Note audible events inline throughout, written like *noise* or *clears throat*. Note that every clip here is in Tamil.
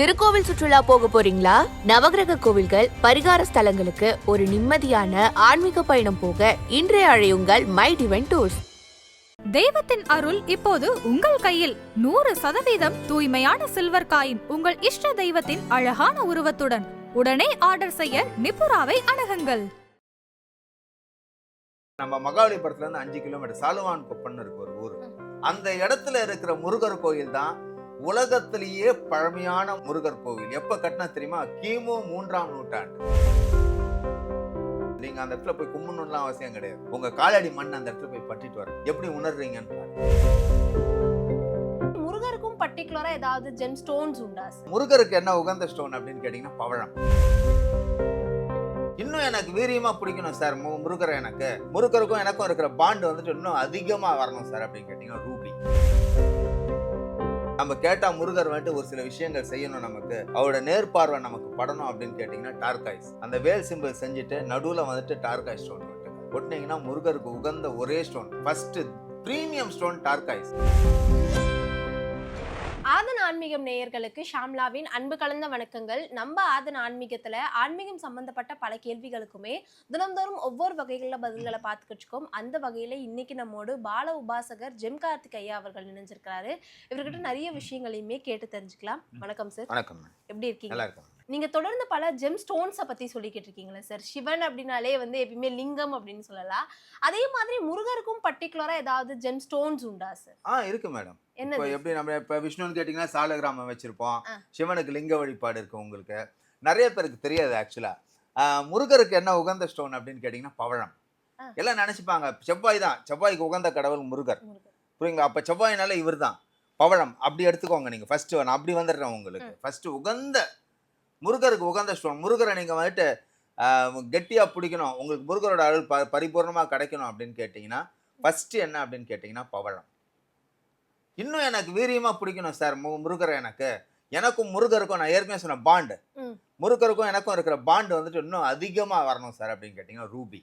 திருக்கோவில் சுற்றுலா போக போறீங்களா? நவகிரக கோவில்கள் பரிகார ஸ்தலங்களுக்கு ஒரு நிம்மதியான ஆன்மீக பயணம் போக இன்றைய அழையுங்கள் மை டிவைன் டூர்ஸ். தெய்வத்தின் அருள் இப்போது உங்கள் கையில். நூறு சதவீதம் தூய்மையான சில்வர் காயின் உங்கள் இஷ்ட தெய்வத்தின் அழகான உருவத்துடன். உடனே ஆர்டர் செய்ய நிப்புராவை அணுகுங்கள். நம்ம மகாபலிபுரத்துல இருந்து அஞ்சு கிலோமீட்டர் சாலுவான் குப்பன்னு இருக்கு ஒரு ஊர். அந்த இடத்துல இருக்கிற முருகர் கோயில் தான் உலகத்திலேயே பழமையான முருகர் கோவில். எப்ப கட்டினா தெரியுமா? கிமு மூன்றாம் நூற்றாண்டு. நீங்க அந்த இடத்துல போய் கும்பிடணும்லாம் அவசியம் கிடையாது. உங்க காலடி மண் அந்த இடத்துல போய் பட்டிட்டு வர எப்படி உணர்றீங்கன்னு. முருகருக்கும் பர்டிகுலரா ஏதாவது ஜெம் ஸ்டோன்ஸ் உண்டா முருகருக்கு என்ன உகந்த ஸ்டோன் அப்படின்னு கேட்டீங்கன்னா பவழம். இன்னும் எனக்கு வீரியமா பிடிக்கணும் சார் முருகரை எனக்கு. முருகருக்கும் எனக்கும் இருக்கிற பாண்ட் வந்துட்டு இன்னும் அதிகமா வரணும் சார் அப்படின்னு கேட்டீங்கன்னா ரூபி. நம்ம கேட்டா முருகர் வந்துட்டு ஒரு சில விஷயங்கள் செய்யணும் நமக்கு. அவரோட நேர்பார்வை நமக்கு படணும் அப்படின்னு கேட்டீங்கன்னா டார்காய்ஸ். அந்த வேல் சிம்பிள் செஞ்சுட்டு நடுவில் வந்துட்டு டார்காய் ஸ்டோன் ஒட்டினீங்கன்னா முருகருக்கு உகந்த ஒரே stone first premium stone turquoise. Aadhan ஆன்மீகம் நேயர்களுக்கு ஷாம்லாவின் அன்பு கலந்த வணக்கங்கள். நம்ம ஆதன் ஆன்மீகத்துல ஆன்மீகம் சம்பந்தப்பட்ட பல கேள்விகளுக்குமே தினம்தோறும் ஒவ்வொரு வகைகள பதில்களை பார்த்துக்கிட்டு அந்த வகையில இன்னைக்கு நம்மோடு பால உபாசகர் ஜெம் கார்த்திக் ஐயா அவர்கள் நினைஞ்சிருக்கிறாரு இவர்கிட்ட நிறைய விஷயங்களையுமே கேட்டு தெரிஞ்சுக்கலாம். வணக்கம் சார் வணக்கம் எப்படி இருக்கீங்க? நல்லா நீங்க தொடர்ந்து பல ஜெம் ஸ்டோன்ஸை பத்தி சொல்லிக்கிட்டு இருக்கீங்களே சார் சிவன் அப்படின்னாலே வந்து எப்பயுமே லிங்கம் அப்படின்னு சொல்லலாம். அதே மாதிரி முருகருக்கும் பர்டிகுலரா ஏதாவது ஜெம் ஸ்டோன்ஸ் உண்டா சார் ஆ இருக்கு மேடம் இப்போ என்னது எப்படி நம்ம இப்போ விஷ்ணுன்னு கேட்டிங்கன்னா சாலகிராமம் வச்சுருப்போம். சிவனுக்கு லிங்க வழிபாடு இருக்கு உங்களுக்கு. நிறைய பேருக்கு தெரியாது ஆக்சுவலாக முருகருக்கு என்ன உகந்த ஸ்டோன் அப்படின்னு கேட்டிங்கன்னா பவழம். எல்லாம் நினச்சிப்பாங்க. செவ்வாய் தான். செவ்வாய்க்கு உகந்த கடவுள் முருகர். முருகர். புரியுங்களா? அப்போ செவ்வாயினால இவர் தான் பவழம். அப்படி எடுத்துக்கோங்க நீங்கள் ஃபஸ்ட்டு நான் அப்படி வந்துடுறேன் உங்களுக்கு. ஃபஸ்ட்டு உகந்த முருகருக்கு உகந்த ஸ்டோன் முருகரை நீங்கள் வந்துட்டு கெட்டியாக பிடிக்கணும். உங்களுக்கு முருகரோட அருள் ப பரிபூர்ணமாக கிடைக்கணும் அப்படின்னு கேட்டிங்கன்னா ஃபஸ்ட்டு என்ன அப்படின்னு கேட்டிங்கன்னா பவழம் இன்னும் எனக்கு வீரியமாக பிடிக்கணும் சார் மு முருகரை எனக்கு. எனக்கும் முருகருக்கும் நான் ஏற்கனவே சொன்ன பாண்டு. முருகருக்கும் எனக்கும் இருக்கிற பாண்டு வந்துட்டு இன்னும் அதிகமாக வரணும் சார் அப்படின்னு கேட்டிங்கன்னா ரூபி.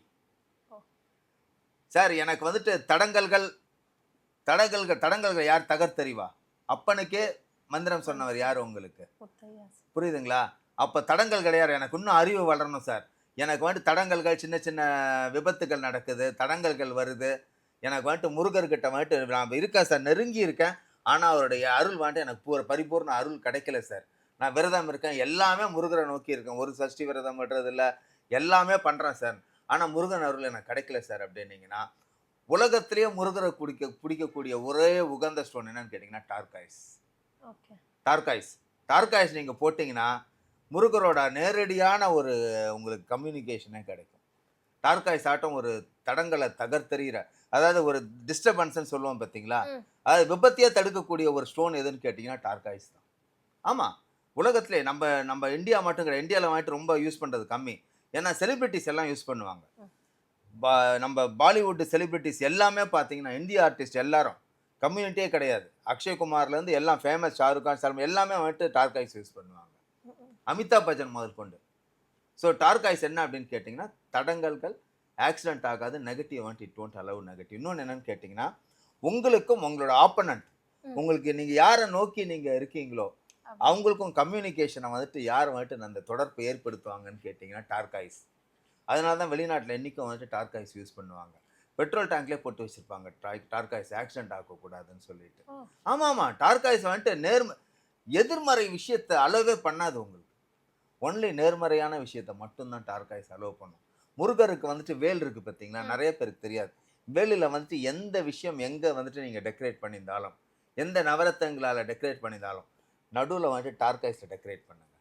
சார் எனக்கு வந்துட்டு தடங்கல்கள் தடங்கல்கள் தடங்கல்கள் யார் தகர்த்தறிவா? அப்பனுக்கே மந்திரம் சொன்னவர் யார் உங்களுக்கு. புரியுதுங்களா? அப்போ தடங்கள் கிடையாது. எனக்கு இன்னும் அறிவு வளரணும் சார். எனக்கு வந்துட்டு தடங்கல்கள் சின்ன சின்ன விபத்துகள் நடக்குது. தடங்கல்கள் வருது. எனக்கு வந்துட்டு முருகர்கிட்ட வந்துட்டு நான் இருக்கேன் சார். நெருங்கி இருக்கேன். ஆனால் அவருடைய அருள் வந்துட்டு எனக்கு பூர பரிபூர்ண அருள் கிடைக்கல சார். நான் விரதம் இருக்கேன். எல்லாமே முருகரை நோக்கி இருக்கேன். ஒரு சஷ்டி விரதம் பண்ணுறது இல்லை எல்லாமே பண்ணுறேன் சார். ஆனால் முருகன் அருள் எனக்கு கிடைக்கல சார் அப்படின்னீங்கன்னா உலகத்திலேயே முருகரை பிடிக்க பிடிக்கக்கூடிய ஒரே உகந்த ஸ்டோன் என்னன்னு கேட்டிங்கன்னா டார்காய்ஸ் ஓகே. டார்காய்ஸ் டார்காய்ஸ் நீங்கள் போட்டிங்கன்னா முருகரோட நேரடியான ஒரு உங்களுக்கு கம்யூனிகேஷனே கிடைக்கும். டார்காய்ஸ் ஆட்டம் ஒரு தடங்களை தகர்த்தெறிகிற அதாவது ஒரு டிஸ்டர்பன்ஸ்னு சொல்லுவோம் பார்த்தீங்களா? ம். அது விபத்தையே தடுக்கக்கூடிய ஒரு ஸ்டோன் எதுன்னு கேட்டிங்கன்னா டார்காய்ஸ் தான். ஆமாம் உலகத்திலே நம்ம நம்ம இந்தியா மட்டும் கிடையாது இந்தியாவில் வந்துட்டு ரொம்ப யூஸ் பண்ணுறது கம்மி. ஏன்னா செலிபிரிட்டிஸ் எல்லாம் யூஸ் பண்ணுவாங்க. பா நம்ம பாலிவுட் செலிபிரிட்டிஸ் எல்லாமே பார்த்தீங்கன்னா இந்திய ஆர்டிஸ்ட் எல்லாரும் கம்யூனிட்டியே கிடையாது. அக்ஷய்குமார்லேருந்து எல்லாம் ஃபேமஸ் ஷாருக் கான் சல்மான் எல்லாமே வந்துட்டு டார்காய்ஸ் யூஸ் பண்ணுவாங்க. அமிதாப் பச்சன் முதல் கொண்டு. ஸோ டார்காய்ஸ் என்ன அப்படின்னு கேட்டிங்கன்னா தடங்கல்கள் ஆக்சிடென்ட் ஆகாது நெகட்டிவ் வந்துட்டு இட் டோன்ட் அலவ் நெகட்டிவ் இன்னொன்று என்னன்னு கேட்டிங்கன்னா உங்களுக்கும் உங்களோட ஆப்பனண்ட். உங்களுக்கு நீங்கள் யாரை நோக்கி நீங்கள் இருக்கீங்களோ. அவங்களுக்கும் கம்யூனிகேஷனை வந்துட்டு யார் வந்துட்டு அந்த தொடர்பு ஏற்படுத்துவாங்கன்னு கேட்டிங்கன்னா டார்காய்ஸ் அதனால தான் வெளிநாட்டில் என்றைக்கும் வந்துட்டு டார்காய்ஸ் யூஸ் பண்ணுவாங்க. பெட்ரோல் டேங்க்லேயே போட்டு வச்சுருப்பாங்க. டார்காய்ஸ் ஆக்சிடென்ட் ஆகக்கூடாதுன்னு சொல்லிட்டு. ஆமாம் ஆமாம் டார்காய்ஸ் வந்துட்டு நேர்ம எதிர்மறை விஷயத்தை அளவே பண்ணாது உங்களுக்கு. ஒன்லி நேர்மறையான விஷயத்தை மட்டும்தான் டார்காய்ஸ் அலோவ் பண்ணும். முருகருக்கு வந்துட்டு வேல் இருக்குது பார்த்தீங்களா. நிறைய பேருக்கு தெரியாது. வேலில் வந்துட்டு எந்த விஷயம் எங்கே வந்துட்டு நீங்கள் டெக்கரேட் பண்ணியிருந்தாலும் எந்த நவரத்தங்களால் டெக்கரேட் பண்ணியிருந்தாலும் நடுவில் வந்துட்டு டார்காய்ஸை டெக்கரேட் பண்ணுங்க.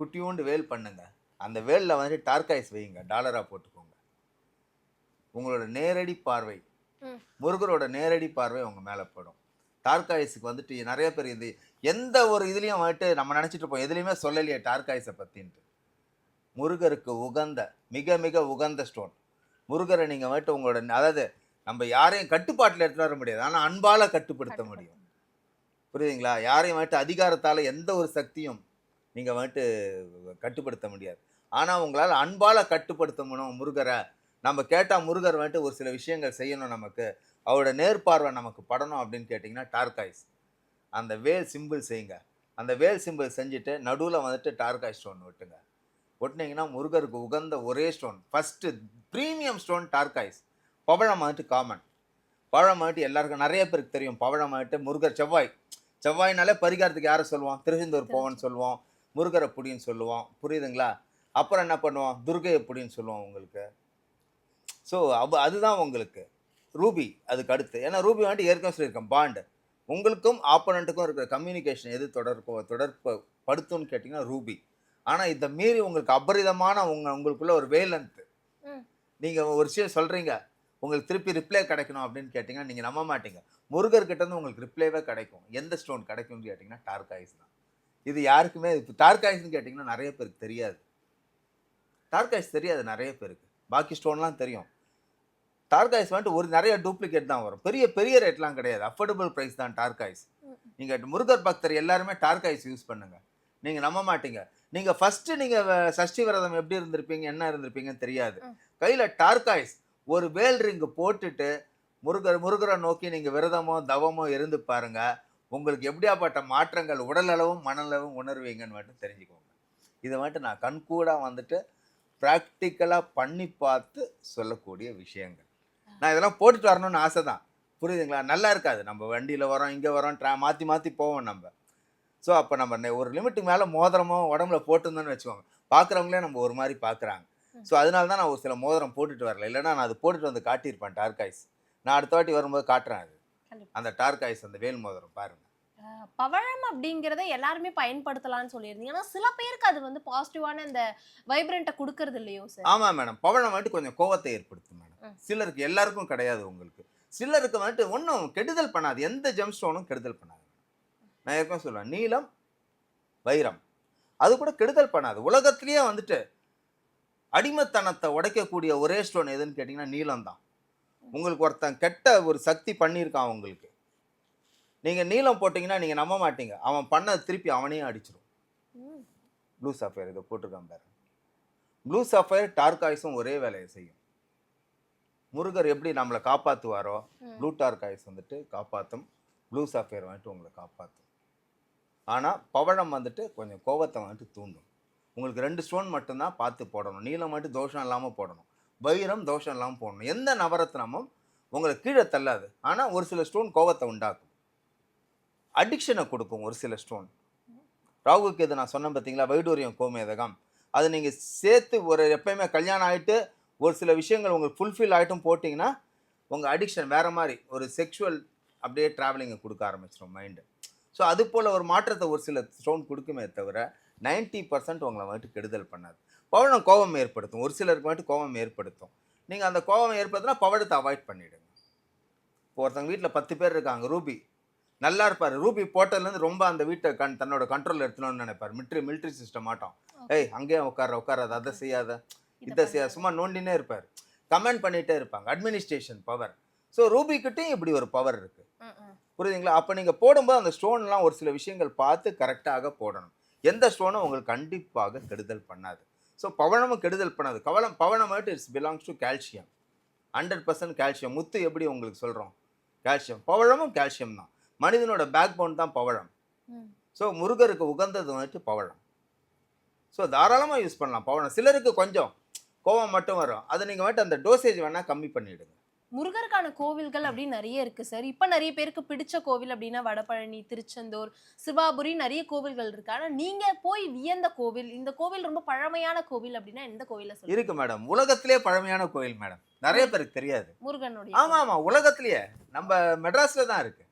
குட்டியூண்டு வேல் பண்ணுங்க. அந்த வேலில் வந்துட்டு டார்காய்ஸ் வைங்க. டாலராக போட்டுக்கோங்க. உங்களோட நேரடி பார்வை. முருகரோட நேரடி பார்வை உங்க மேலே படும். டார்காய்ஸுக்கு வந்துட்டு நிறைய பேர் இது எந்த ஒரு இதுலேயும் வந்துட்டு நம்ம நினச்சிட்டு இருப்போம். எதுலேயுமே சொல்லலையே டார்காய்ஸை பற்றின்ட்டு முருகருக்கு உகந்த மிக மிக உகந்த ஸ்டோன் முருகரை நீங்கள் வந்துட்டு உங்களோட அதாவது நம்ம யாரையும் கட்டுப்பாட்டில் எடுத்துட்டு வர முடியாது. ஆனால் அன்பால் கட்டுப்படுத்த முடியும். புரியுதுங்களா? யாரையும் வந்துட்டு அதிகாரத்தால் எந்த ஒரு சக்தியும் நீங்கள் வந்துட்டு கட்டுப்படுத்த முடியாது. ஆனால் உங்களால் அன்பால் கட்டுப்படுத்த முடியும் முருகரை. நம்ம கேட்டால் முருகர் வந்துட்டு ஒரு சில விஷயங்கள் செய்யணும் நமக்கு. அவரோட நேர்பார்வை நமக்கு படணும் அப்படின்னு கேட்டிங்கன்னா டார்காய்ஸ் அந்த வேல் சிம்பிள் செய்யுங்க. அந்த வேல் சிம்பிள் செஞ்சுட்டு நடுவில் வந்துட்டு டார்காய் ஸ்டோன் ஒட்டுங்க. ஒட்டினீங்கன்னா முருகருக்கு உகந்த ஒரே stone. First premium stone turquoise பவழம் வந்துட்டு காமன் பவழம் வந்துட்டு எல்லாருக்கும் நிறைய பேருக்கு தெரியும். பவழம் வந்துட்டு முருகர் செவ்வாய். செவ்வாய்னாலே பரிகாரத்துக்கு யாரை சொல்லுவோம் திருச்செந்தூர் போவன் சொல்லுவோம் முருகரை புடின்னு சொல்லுவோம் புரியுதுங்களா? அப்புறம் என்ன பண்ணுவோம் துர்கையை புடின்னு சொல்லுவோம் உங்களுக்கு. ஸோ அவ அதுதான் உங்களுக்கு. ரூபி அதுக்கு அடுத்து. ஏன்னா ரூபி வந்துட்டு ஏற்கனவே சொல்லியிருக்கேன் பாண்டு உங்களுக்கும் ஆப்போனண்ட்டுக்கும் இருக்கிற கம்யூனிகேஷன் எது தொடர்பு தொடர்பு படுத்தும்னு கேட்டிங்கன்னா ரூபி. ஆனால் இதை மீறி உங்களுக்கு அபரிதமான உங்க உங்களுக்குள்ள ஒரு வேலன்த்து. நீங்கள் ஒரு விஷயம் சொல்கிறீங்க உங்களுக்கு திருப்பி ரிப்ளை கிடைக்கணும் அப்படின்னு கேட்டிங்கன்னா நீங்கள் நம்ப மாட்டீங்க. முருகர்கிட்ட இருந்து உங்களுக்கு ரிப்ளைவே கிடைக்கும். எந்த ஸ்டோன் கிடைக்கும்னு கேட்டிங்கன்னா டார்க் ஐஸ் தான். இது யாருக்குமே இப்போ டார்க் ஐஸ்னு கேட்டிங்கன்னா நிறைய பேருக்கு தெரியாது. டார்க் ஐஸ் தெரியாது நிறைய பேருக்கு. பாக்கி ஸ்டோன்லாம் தெரியும். டார்க் ஐஸ் வந்துட்டு ஒரு நிறைய டூப்ளிகேட் தான் வரும். பெரிய பெரிய ரேட்லாம் கிடையாது. அஃபோர்டபுள் ப்ரைஸ் தான் டார்க் ஐஸ் நீங்கள் முருகர் பக்தர் எல்லாருமே டார்க் ஐஸ் யூஸ் பண்ணுங்க. நீங்கள் நம்ப மாட்டீங்க. நீங்கள் ஃபஸ்ட்டு நீங்கள் சஷ்டி விரதம் எப்படி இருந்திருப்பீங்க என்ன இருந்திருப்பீங்கன்னு தெரியாது. கையில் டார்க் ஐஸ் ஒரு வேல் ரிங்கு போட்டுட்டு முருகர் முருகரை நோக்கி நீங்கள் விரதமோ தவமோ இருந்து பாருங்க. உங்களுக்கு எப்படியாப்பட்ட மாற்றங்கள் உடலளவும் மனளவும் உணர்வீங்கன்னு மட்டும் தெரிஞ்சுக்கோங்க. இதை மட்டும் நான் கண்கூடாக வந்துட்டு ப்ராக்டிக்கலாக பண்ணி பார்த்து சொல்லக்கூடிய விஷயங்கள். நான் இதெல்லாம் போட்டுட்டு வரணும்னு ஆசை தான் புரியுதுங்களா? நல்லா இருக்காது. நம்ம வண்டியில் வரோம் இங்கே வரோம் ட்ரா மாற்றி மாற்றி போவோம் நம்ம. ஸோ அப்போ நம்ம ஒரு லிமிட்டுக்கு மேலே மோதிரமோ உடம்புல போட்டிருந்தோன்னு வச்சுக்கோங்க. பார்க்குறவங்களே நம்ம ஒரு மாதிரி பார்க்குறாங்க ஸோ அதனால தான் நான் ஒரு சில மோதிரம் போட்டுட்டு வரல. இல்லைன்னா நான் அது போட்டுட்டு வந்து காட்டியிருப்பேன் டார்க் ஐஸ். நான் அடுத்த வாட்டி வரும்போது காட்டுறேன் அது. அந்த டார்க் ஐஸ் அந்த வேல் மோதிரம் பாருங்க. அஹ் பவழம் அப்படிங்கறத எல்லாருமே பயன்படுத்தலாம்னு சொல்லியிருந்தீங்க. ஆனா சில பேருக்கு அது வந்து பாசிட்டிவான இந்த வைப்ரண்ட்டை கொடுக்கறது இல்லையோ சார் ஆமாம் மேடம் பவழம் வந்துட்டு கொஞ்சம் கோவத்தை ஏற்படுத்தும் மேடம். சிலருக்கு எல்லாருக்கும் கிடையாது உங்களுக்கு. சிலருக்கு வந்துட்டு ஒன்றும் கெடுதல் பண்ணாது. எந்த ஜெம் ஸ்டோனும் கெடுதல் பண்ணாது நான் ஏற்கனவே சொல்லுவேன் நீலம் வைரம். அது கூட கெடுதல் பண்ணாது. உலகத்திலேயே வந்துட்டு அடிமைத்தனத்தை உடைக்கக்கூடிய ஒரே ஸ்டோன் எதுன்னு கேட்டிங்கன்னா நீலம் தான் உங்களுக்கு ஒருத்தன் கெட்ட ஒரு சக்தி பண்ணியிருக்கான் உங்களுக்கு நீங்கள் நீலம் போட்டிங்கன்னா நீங்கள் நம்ப மாட்டீங்க. அவன் பண்ணது திருப்பி அவனையும் அடிச்சிடும். ப்ளூ சஃபயர் இதை போட்டிருக்கான் பாரு. ப்ளூ சஃபயர் டார்காய்ஸும் ஒரே வேலையை செய்யும். முருகர் எப்படி நம்மளை காப்பாற்றுவாரோ. ப்ளூ டார்காய்ஸ் வந்துட்டு காப்பாற்றும் ப்ளூ சஃபயர் வந்துட்டு உங்களை காப்பாற்றும் ஆனால் பவழம் வந்துட்டு கொஞ்சம் கோவத்தை வந்துட்டு தூண்டும். உங்களுக்கு ரெண்டு ஸ்டோன் மட்டும்தான் பார்த்து போடணும். நீலம் மட்டும் தோஷம் இல்லாமல் போடணும். வைரம் தோஷம் இல்லாமல் போடணும். எந்த நவரத்னமும் உங்களை கீழே தள்ளாது. ஆனால் ஒரு சில ஸ்டோன் கோவத்தை உண்டாக்கும். அடிக்ஷனை கொடுக்கும் ஒரு சில ஸ்டோன் ராகுக்கு இது நான் சொன்னேன் பார்த்தீங்களா வைடூரியம் கோமேதகம். அது நீங்கள் சேர்த்து ஒரு எப்பயுமே கல்யாணம் ஆகிட்டு ஒரு சில விஷயங்கள் உங்களுக்கு ஃபுல்ஃபில் ஆகிட்டும் போட்டிங்கன்னா உங்கள் அடிக்ஷன் வேறு மாதிரி ஒரு செக்ஷுவல் அப்படியே ட்ராவலிங்கை கொடுக்க ஆரம்பிச்சிடும் மைண்டு ஸோ அது போல் ஒரு மாற்றத்தை ஒரு சில ஸ்டோன் கொடுக்குமே தவிர 90% பர்சன்ட் உங்களை வந்துட்டு கெடுதல் பண்ணாது. பவழம் கோபம் ஏற்படுத்தும். ஒரு சிலருக்கு வந்துட்டு கோபம் ஏற்படுத்தும். நீங்கள் அந்த கோபம் ஏற்படுத்தினா பவழத்தை அவாய்ட் பண்ணிவிடுங்க இப்போ ஒருத்தவங்க வீட்டில் பத்து பேர் இருக்காங்க ரூபி. நல்லா இருப்பார். ரூபி போட்டதுலேருந்து ரொம்ப அந்த வீட்டை கண் தன்னோட கண்ட்ரோல் எடுத்துணும்னு நினைப்பார். மிலிட்ரி மிலிட்ரி சிஸ்டம் மாட்டோம் ஏய் அங்கேயே உட்கார உட்காராத அதை செய்யாத. இதை செய்யாத. சும்மா நோண்டினே இருப்பார். கமெண்ட் பண்ணிகிட்டே இருப்பாங்க. அட்மினிஸ்ட்ரேஷன் பவர் ஸோ ரூபிக்கிட்டையும் இப்படி ஒரு பவர் இருக்குது. புரியுதுங்களா? அப்போ நீங்கள் போடும்போது அந்த ஸ்டோன்லாம் ஒரு சில விஷயங்கள் பார்த்து கரெக்டாக போடணும். எந்த ஸ்டோனும் உங்களுக்கு கண்டிப்பாக கெடுதல் பண்ணாது. ஸோ பவனமும் கெடுதல் பண்ணாது. கவலம் பவனம் it's belongs to calcium hundred percent calcium முத்து எப்படி உங்களுக்கு சொல்கிறோம் கால்சியம் பவழமும் கால்சியம் தான். மனிதனோட பேக் போன் தான் பவழம். ஸோ முருகருக்கு உகந்தது வந்துட்டு பவழம். ஸோ தாராளமாக யூஸ் பண்ணலாம். பவழம். சிலருக்கு கொஞ்சம் கோவம் மட்டும் வரும். அதை நீங்கள் வந்துட்டு அந்த டோசேஜ் வேணால் கம்மி பண்ணிவிடுங்க முருகருக்கான கோவில்கள் அப்படின்னு நிறைய இருக்கு சார் இப்ப நிறைய பேருக்கு பிடிச்ச கோவில் அப்படின்னா வடபழனி திருச்செந்தூர் சிவாபுரி நிறைய கோவில்கள் இருக்கு. ஆனா நீங்க போய் வியந்த கோவில் இந்த கோவில் ரொம்ப பழமையான கோவில் அப்படின்னா எந்த கோவில இருக்கு மேடம் உலகத்திலே பழமையான கோயில் மேடம் நிறைய பேருக்கு தெரியாது. முருகனுடைய ஆமா ஆமா. உலகத்திலேயே. நம்ம மெட்ராஸ்ல தான் இருக்கு.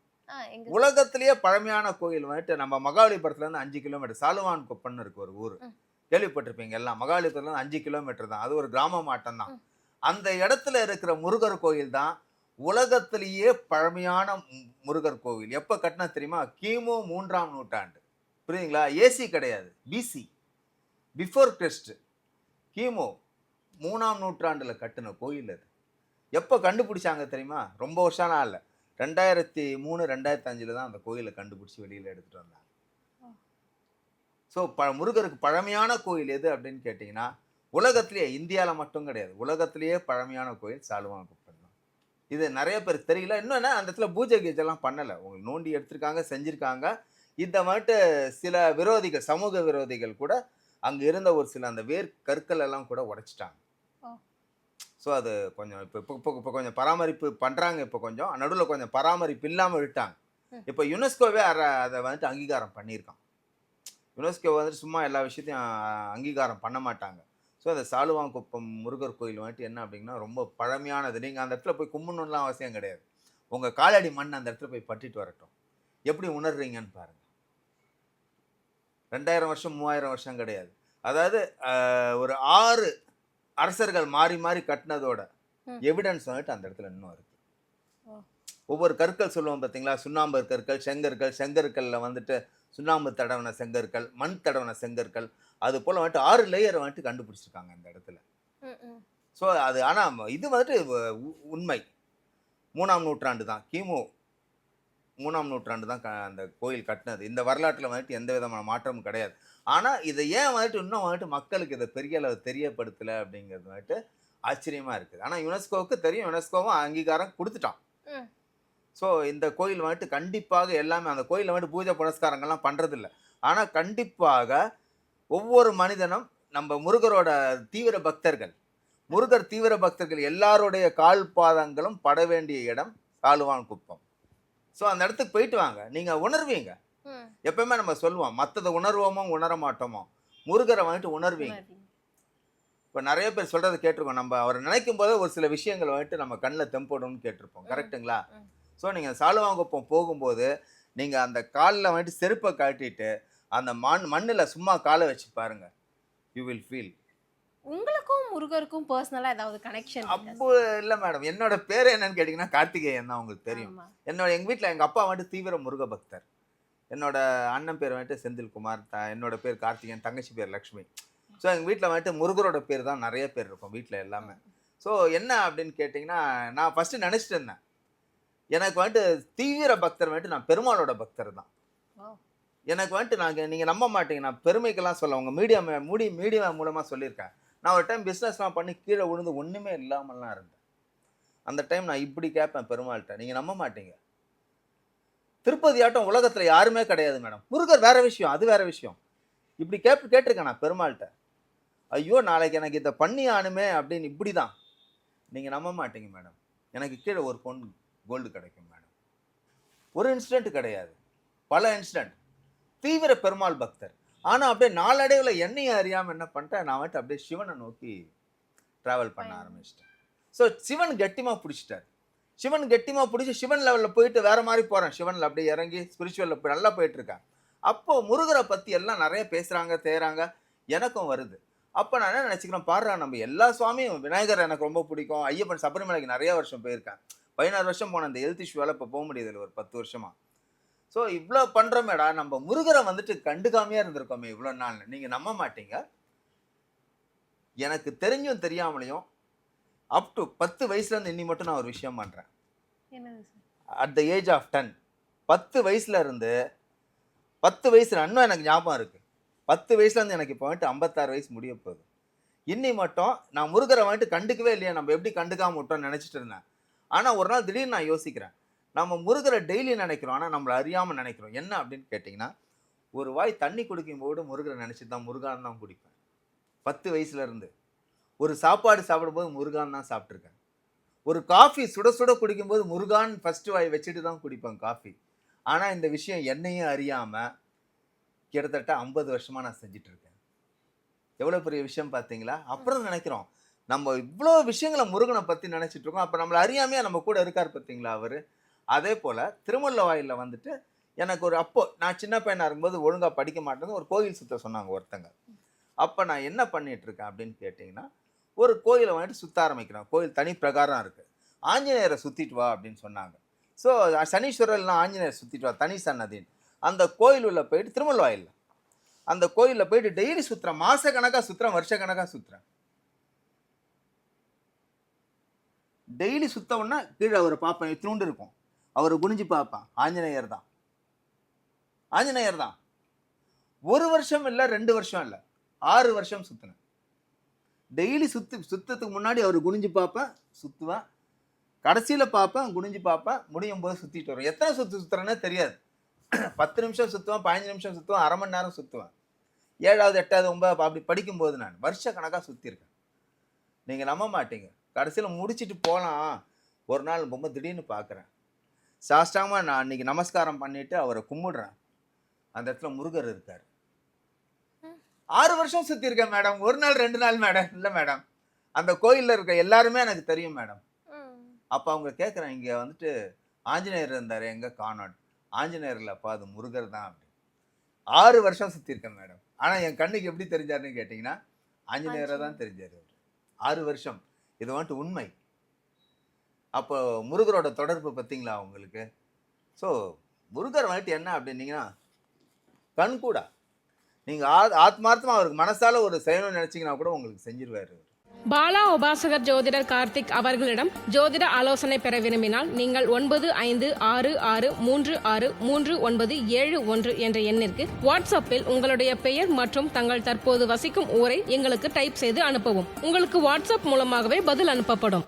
உலகத்திலேயே பழமையான கோயில் வந்துட்டு நம்ம மகாபலிபுரத்துல இருந்து அஞ்சு கிலோமீட்டர் சாலுவான் குப்பன்னு இருக்கு ஒரு ஊர். கேள்விப்பட்டிருப்பீங்க எல்லாம் மகாபலிபுரத்துல இருந்து அஞ்சு கிலோமீட்டர் தான் அது ஒரு கிராம மாட்டம் தான். அந்த இடத்துல இருக்கிற முருகர் கோயில் தான் உலகத்திலேயே பழமையான முருகர் கோவில். எப்ப கட்டினா தெரியுமா? கிமு மூன்றாம் நூற்றாண்டு. புரியுதுங்களா? ஏசி கிடையாது பிசி பிஃபோர் கிறிஸ்ட் கிமு மூணாம் நூற்றாண்டுல கட்டின கோயில் அது. எப்போ கண்டுபிடிச்சாங்க தெரியுமா? ரொம்ப வருஷம்லாம் இல்லை ரெண்டாயிரத்தி மூணு ரெண்டாயிரத்தி அஞ்சில் தான் அந்த கோயிலை கண்டுபிடிச்சி வெளியில் எடுத்துகிட்டு வந்தாங்க. ஸோ ப முருகருக்கு பழமையான கோயில் எது அப்படின்னு கேட்டிங்கன்னா உலகத்திலேயே இந்தியாவில் மட்டும் கிடையாது. உலகத்திலேயே பழமையான கோயில் சாலுவான் குப்பன் தான் இது நிறைய பேருக்கு தெரியல. இன்னொன்று அந்த இடத்துல பூஜை கீஜெல்லாம் பண்ணலை. உங்களுக்கு நோண்டி எடுத்திருக்காங்க செஞ்சுருக்காங்க. இந்த வந்துட்டு சில விரோதிகள் சமூக விரோதிகள் கூட அங்க இருந்த ஒரு சில அந்த வேர் கற்கள் எல்லாம் கூட உடைச்சிட்டாங்க. ஸோ அது கொஞ்சம் இப்போ இப்போ இப்போ இப்போ கொஞ்சம் பராமரிப்பு பண்றாங்க இப்போ கொஞ்சம். நடுவில் கொஞ்சம் பராமரிப்பு இல்லாமல் விட்டாங்க. இப்போ யுனெஸ்கோவே அதை வந்துட்டு அங்கீகாரம் பண்ணியிருக்கான். யுனெஸ்கோ வந்துட்டு சும்மா எல்லா விஷயத்தையும் அங்கீகாரம் பண்ண மாட்டாங்க. ஸோ அந்த சாலுவாங்குப்பம் முருகர் கோயில் வந்துட்டு என்ன அப்படின்னா ரொம்ப பழமையானது. நீங்கள் அந்த இடத்துல போய் கும்பிடணும்லாம் அவசியம் கிடையாது. உங்கள் காலடி மண் அந்த இடத்துல போய் பட்டிட்டு வரட்டும். எப்படி உணர்றீங்கன்னு பாருங்க. ரெண்டாயிரம் வருஷம் மூவாயிரம் வருஷம் கிடையாது. அதாவது ஒரு ஆறு அரசர்கள் மாறி மாறி கட்டினதோட. எவிடன்ஸ் வந்துட்டு அந்த இடத்துல இன்னும் இருக்கு. ஒவ்வொரு கற்கள் சொல்லுவோம் பார்த்தீங்களா சுண்ணாம்பு கற்கள் செங்கற்கள் செங்கற்கல்ல வந்துட்டு சுண்ணாம்பு தடவன செங்கற்கள் மண் தடவன செங்கற்கள் அது போல வந்துட்டு ஆறு லேயரை வந்துட்டு கண்டுபிடிச்சிருக்காங்க அந்த இடத்துல. ஸோ அது ஆனால் இது வந்துட்டு உண்மை மூணாம் நூற்றாண்டு தான் கிமு மூணாம் நூற்றாண்டு தான் அந்த கோயில் கட்டினது இந்த வரலாற்றில் வந்துட்டு எந்த விதமான மாற்றமும் கிடையாது ஆனால் இதை ஏன் வந்துட்டு இன்னும் வந்துட்டு மக்களுக்கு இதை பெரிய அளவு தெரியப்படுத்தலை அப்படிங்கிறது வந்துட்டு ஆச்சரியமாக இருக்குது. ஆனால் யுனெஸ்கோவுக்கு தெரியும். யுனெஸ்கோவும் அங்கீகாரம் கொடுத்துட்டான். ஸோ இந்த கோயில் வந்துட்டு கண்டிப்பாக எல்லாமே அந்த கோயிலில் வந்துட்டு பூஜை புனஸ்காரங்கள்லாம் பண்ணுறதில்ல ஆனால் கண்டிப்பாக ஒவ்வொரு மனிதனும் நம்ம முருகரோட தீவிர பக்தர்கள் முருகர் தீவிர பக்தர்கள் எல்லாருடைய கால் பாதங்களும் பட வேண்டிய இடம் சாலுவான் குப்பம். ஸோ அந்த இடத்துக்கு போயிட்டு வாங்க. நீங்கள் உணர்வீங்க. ம். எப்பவுமே நம்ம சொல்லுவோம் மற்றதை உணர்வோமோ உணர மாட்டோமோ முருகரை வந்துட்டு உணர்வீங்க. இப்போ நிறைய பேர் சொல்றதை கேட்டிருக்கோம். நம்ம அவர் நினைக்கும் போதே ஒரு சில விஷயங்கள் வந்துட்டு நம்ம கண்ணில் தெம்போடும்னு கேட்டிருப்போம். ம். ஸோ நீங்கள் சாலுவாங்குப்பம் போகும்போது நீங்கள் அந்த காலில் வந்துட்டு செருப்பை காட்டிட்டு அந்த மண் மண்ணில் சும்மா காலை வச்சு பாருங்க. யூ வில் ஃபீல் உங்களுக்கும் முருகருக்கும் பர்சனலா ஏதாவது கனெக்ஷன் அப்போ இல்லை மேடம் என்னோட பேர் என்னன்னு கேட்டிங்கன்னா கார்த்திகேயன் தான் உங்களுக்கு தெரியும். என்னோட எங்கள் வீட்டில் எங்கள் அப்பா வந்துட்டு தீவிர முருக பக்தர் என்னோட அண்ணன் பேர் வந்துட்டு செந்தில்குமார் த என்னோட பேர் கார்த்திகேயன் தங்கச்சி பேர் லக்ஷ்மி. ஸோ எங்கள் வீட்டில் வந்துட்டு முருகரோட பேர் தான் நிறைய பேர் இருக்கும் வீட்டில் எல்லாமே. ஸோ என்ன அப்படின்னு கேட்டிங்கன்னா நான் ஃபஸ்ட்டு நினச்சிட்டு இருந்தேன். எனக்கு வந்துட்டு தீவிர பக்தர் வந்துட்டு நான் பெருமாளோட பக்தர் தான். எனக்கு வந்துட்டு நாங்கள் நீங்கள் நம்ப மாட்டீங்க. நான் பெருமைக்கெல்லாம் சொல்ல உங்கள் மீடியா மூடி மீடியா மூலமாக சொல்லியிருக்கேன். நான் ஒரு டைம் பிஸ்னஸ்லாம் பண்ணி கீழே விழுந்து ஒன்றுமே இல்லாமல்லாம் இருந்தேன். அந்த டைம் நான் இப்படி கேட்பேன் பெருமாள்கிட்ட நீங்கள் நம்ப மாட்டீங்க. திருப்பதி ஆட்டம் உலகத்தில் யாருமே கிடையாது மேடம். முருகர் வேற விஷயம் அது வேற விஷயம். இப்படி கேட்டு கேட்டிருக்கேன் நான் பெருமாள்கிட்ட. ஐயோ நாளைக்கு எனக்கு இதை பண்ணி ஆனுமே அப்படின்னு இப்படி தான் நீங்கள் நம்ப மாட்டீங்க மேடம். எனக்கு கீழே ஒரு பொன் கோல்டு கிடைக்கும் மேடம். ஒரு இன்சிடென்ட் கிடையாது. பல இன்சிடென்ட் தீவிர பெருமாள் பக்தர். ஆனால் அப்படியே நாளடைவில் என்னையும் அறியாமல் என்ன பண்ணிட்டேன்? நான் வந்துட்டு அப்படியே சிவனை நோக்கி ட்ராவல் பண்ண. ஆரம்பிச்சிட்டேன். ஸோ சிவன் கெட்டிமாக பிடிச்சிட்டார். சிவன் கெட்டிமாக பிடிச்சி சிவன் லெவலில் போயிட்டு வேற மாதிரி போகிறேன் சிவனில் அப்படியே இறங்கி ஸ்பிரிச்சுவலில் போய் நல்லா போயிட்டுருக்கேன் அப்போது முருகரை பற்றி எல்லாம் நிறைய பேசுகிறாங்க தேறாங்க எனக்கும் வருது. அப்போ நான் என்ன நினச்சிக்கிறேன்? பாடுறா நம்ம எல்லா சுவாமியும் விநாயகர் எனக்கு ரொம்ப பிடிக்கும். ஐயப்பன் சபரிமலைக்கு நிறைய வருஷம் போயிருக்கேன். பதினாறு வருஷம் போன அந்த ஹெல்த் இஷ்யூவால் இப்போ போக முடியுது ஒரு பத்து வருஷமாக ஸோ இவ்வளோ பண்ணுறோமேடா நம்ம முருகரை வந்துட்டு கண்டுக்காமையாக இருந்திருக்கோமே இவ்வளோ நாள் நீங்கள் நம்ப மாட்டீங்க. எனக்கு தெரிஞ்சும் தெரியாமலையும் அப் டு பத்து வயசுலேருந்து இன்னி மட்டும் நான் ஒரு விஷயம் பண்ணுறேன் at the age of ten பத்து வயசுல இருந்து பத்து வயசுல இன்னும் எனக்கு ஞாபகம் இருக்கு. பத்து வயசுல இருந்து எனக்கு இப்போ வந்துட்டு ஐம்பத்தாறு வயசு முடிய போகுது. இன்னி மட்டும் நான் முருகரை வந்துட்டு கண்டுக்கவே இல்லையா நம்ம எப்படி கண்டுக்காம விட்டோம்னு நினைச்சிட்டு இருந்தேன். ஆனா ஒரு நாள் திடீர்னு நான் யோசிக்கிறேன். நம்ம முருகரை டெய்லி நினைக்கிறோம் ஆனா நம்மள அறியாம நினைக்கிறோம். என்ன அப்படின்னு கேட்டிங்கன்னா ஒரு வாய் தண்ணி குடிக்கும்போது முருகரை நினைச்சிட்டு தான் முருகான் தான் குடிப்பேன். பத்து வயசுல இருந்து. ஒரு சாப்பாடு சாப்பிடும்போது முருகான் தான் சாப்பிட்ருக்கேன் ஒரு காஃபி சுட சுட குடிக்கும்போது முருகான் ஃபஸ்ட்டு வாய் வச்சுட்டு தான் குடிப்பேன் காஃபி ஆனால் இந்த விஷயம் என்னையும் அறியாமல் கிட்டத்தட்ட ஐம்பது வருஷமாக நான் செஞ்சிட்ருக்கேன் எவ்வளோ பெரிய விஷயம் பார்த்தீங்களா? அப்புறம் நினைக்கிறோம். நம்ம இவ்வளோ விஷயங்களை முருகனை பற்றி நினச்சிட்ருக்கோம் அப்போ நம்மளை அறியாமையாக நம்ம கூட இருக்கார் பார்த்தீங்களா அவர்? அதே போல் திருமல்லவாயில் வந்துட்டு எனக்கு ஒரு அப்போ நான் சின்ன பையனாக இருக்கும்போது ஒழுங்காக படிக்க மாட்டேன்னு ஒரு கோயில் சுத்த சொன்னாங்க ஒருத்தங்க. அப்போ நான் என்ன பண்ணிகிட்ருக்கேன் அப்படின்னு கேட்டிங்கன்னா ஒரு கோயிலை வந்துட்டு சுற்ற ஆரம்பிக்கிறான் கோயில் தனி பிரகாரம் இருக்குது ஆஞ்சநேயரை சுற்றிட்டு வா அப்படின்னு சொன்னாங்க. ஸோ சனீஸ்வரர்லாம் ஆஞ்சநேயர் சுற்றிட்டு வா தனி சன்னதின் அந்த கோயில் உள்ள போயிட்டு திருமல்வாயில் அந்த கோயிலில் போயிட்டு டெய்லி சுற்றுறேன் மாதக்கணக்காக கணக்காக சுற்றுறேன் வருஷ கணக்காக சுற்றுறேன் டெய்லி சுத்தவுன்னா கீழே அவரை பார்ப்பேன் திருண்டு இருக்கும். அவரை குனிஞ்சு பார்ப்பேன். ஆஞ்சநேயர் தான். ஆஞ்சநேயர் தான். ஒரு வருஷம் இல்லை ரெண்டு வருஷம் இல்லை. ஆறு வருஷம் சுற்றினேன் டெய்லி சுத்து சுத்தத்துக்கு முன்னாடி அவர் குனிஞ்சு பார்ப்பேன் சுற்றுவேன் கடைசியில் பார்ப்பேன் குனிஞ்சு பார்ப்பேன் முடியும் போது சுற்றிட்டு வரும் எத்தனை சுற்று சுற்றுறேன்னே தெரியாது. *clears throat* பத்து நிமிஷம் சுற்றுவேன் பதினஞ்சு நிமிஷம் சுற்றுவேன் அரை மணி நேரம் சுற்றுவேன் ஏழாவது எட்டாவது ஒன்பது அப்படி படிக்கும்போது நான் வருஷ கணக்காக சுற்றிருக்கேன் நீங்கள் நம்ப மாட்டீங்க. கடைசியில் முடிச்சுட்டு போகலாம் ஒரு நாள் ரொம்ப திடீர்னு பார்க்குறேன் சாஷ்டாங்கமாக நான் அன்றைக்கி நமஸ்காரம் பண்ணிவிட்டு அவரை கும்பிடுறேன். அந்த இடத்துல முருகர் இருக்கார். ஆறு வருஷம் சுற்றிருக்கேன் மேடம் ஒரு நாள் ரெண்டு நாள் மேடம் இல்லை மேடம் அந்த கோயிலில் இருக்க எல்லாருமே எனக்கு தெரியும் மேடம் அப்போ அவங்க கேட்குறேன் இங்கே வந்துட்டு ஆஞ்சநேயர் இருந்தார் எங்கே காணோம் ஆஞ்சநேயர் இல்லைப்பா அது முருகர் தான் அப்படி. ஆறு வருஷம் சுற்றிருக்கேன் மேடம் ஆனால் என் கண்ணுக்கு எப்படி தெரிஞ்சாருன்னு கேட்டிங்கன்னா ஆஞ்சநேயரை தான் தெரிஞ்சார் அவர். ஆறு வருஷம். இது வந்துட்டு உண்மை. அப்போ முருகரோட தொடர்பு பார்த்தீங்களா உங்களுக்கு? ஸோ முருகர் வந்துட்டு என்ன அப்படின்னீங்கன்னா கண் கூட நீங்கள் ஆ ஆத்மார்த்தமாக அவருக்கு மனசால ஒரு செய்யணும்னு நினச்சிங்கன்னா கூட உங்களுக்கு செஞ்சிருவார் பாலா உபாசகர் ஜோதிடர் கார்த்திக் அவர்களிடம் ஜோதிட ஆலோசனை பெற விரும்பினால் நீங்கள் ஒன்பது ஐந்து ஆறு ஆறு மூன்று ஆறு மூன்று ஒன்பது ஏழு ஒன்று என்ற எண்ணிற்கு வாட்ஸ்அப்பில் உங்களுடைய பெயர் மற்றும் தங்கள் தற்போது வசிக்கும் ஊரை எங்களுக்கு டைப் செய்து அனுப்பவும். உங்களுக்கு வாட்ஸ்அப் மூலமாகவே பதில் அனுப்பப்படும்.